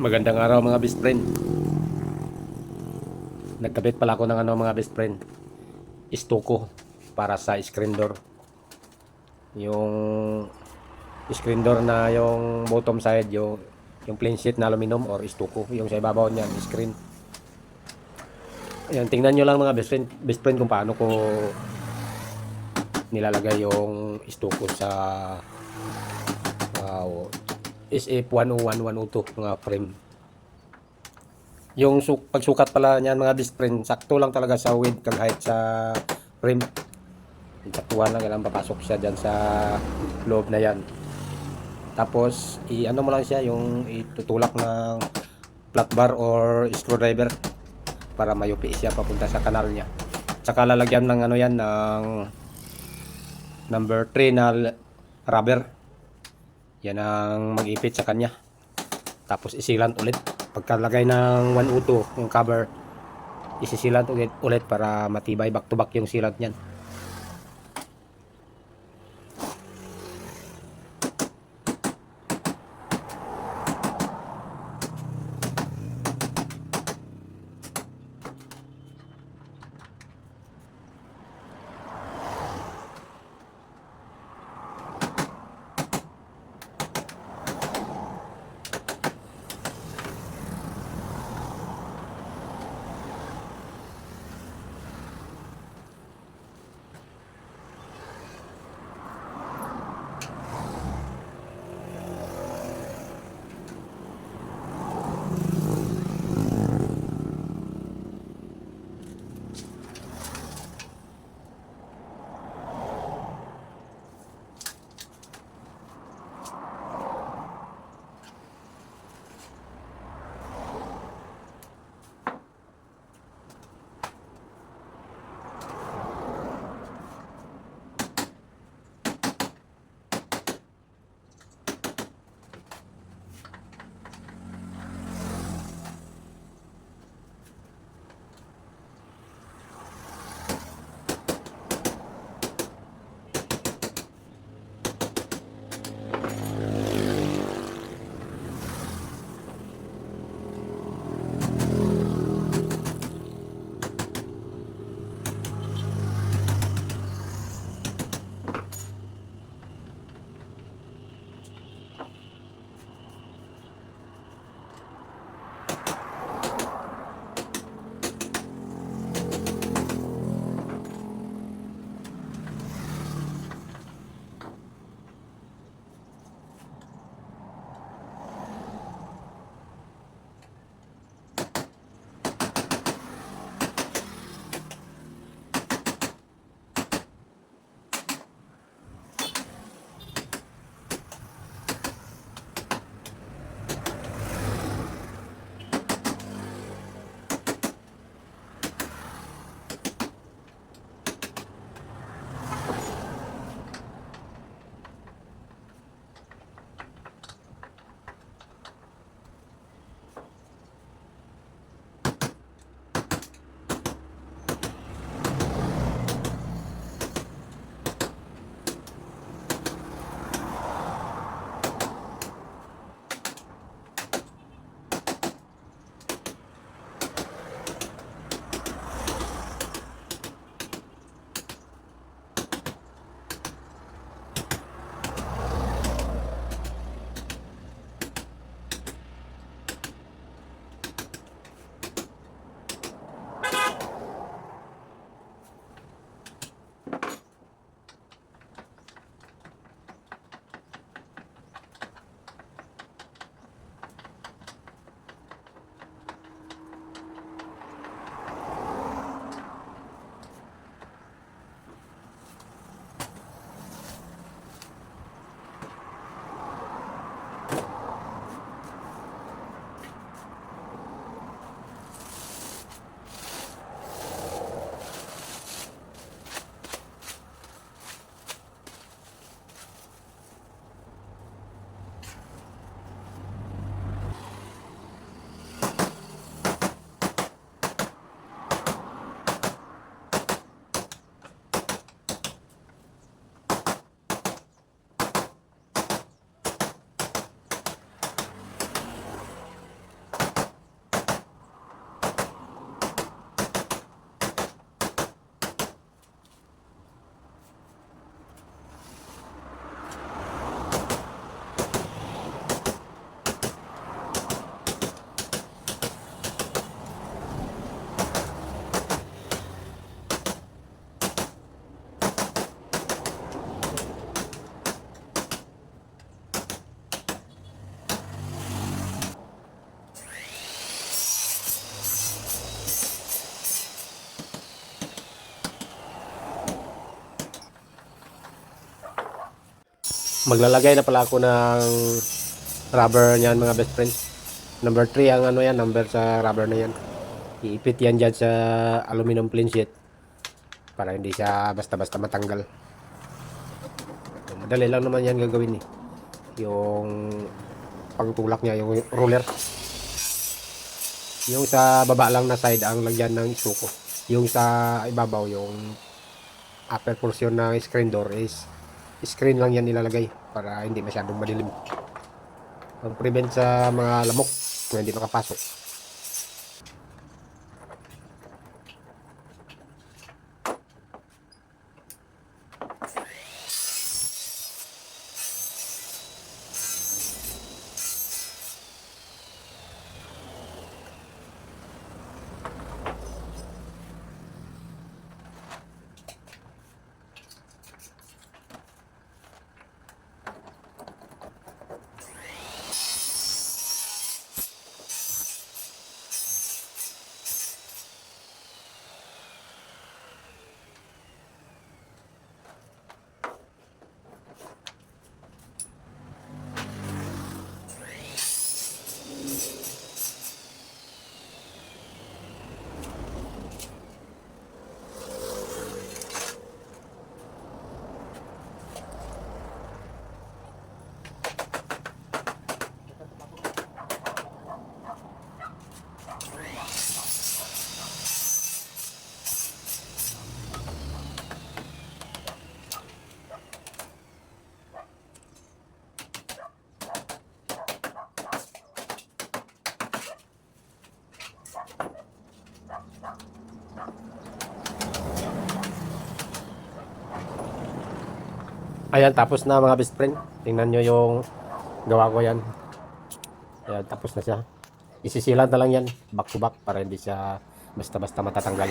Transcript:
Magandang araw mga best friend. Nagkabit pala ako ng ano mga best friend. Istuko para sa screen door. Yung screen door na yung bottom side, yung yung plain sheet na aluminum or istuko. Yung sa ibabaw niyan, screen. Ayan, tingnan nyo lang mga best friend, best friend kung paano ko nilalagay yung istuko sa wow, SF101-102 mga frame. Yung su- pagsukat pala niyan mga best friend, sakto lang talaga sa width kag height sa frame. Saktuhan lang yan, papasok siya dyan sa loob na yan. Tapos, i-ano mo lang siya, yung itutulak ng flat bar or screwdriver para mayupi siya papunta sa kanal niya. Tsaka lalagyan ng ano yan, ng number 3 na rubber. Yan ang mag-ipit sa kanya. Tapos isilant ulit. Pagkalagay ng 102, yung cover, isisilant ulit, ulit para matibay back to back yung silant niyan. Maglalagay na pala ako ng rubber niyan mga best friend. Number 3 ang ano yan, number sa rubber na yan. Iipit yan dyan sa aluminum plain sheet para hindi siya basta-basta matanggal. Madali lang naman yan gagawin eh. Yung pagtulak niya, yung roller. Yung sa baba lang na side ang lagyan ng suko. Yung sa ibabaw, yung upper portion ng screen door is screen lang yan nilalagay para hindi masyadong madilim. Ang prevent sa mga lamok na hindi makapasok. Ayan, tapos na mga best friend. Tingnan nyo yung gawa ko yan. Ayan, tapos na siya. Isisilan na lang yan, back to back, para hindi siya basta-basta matatanggal.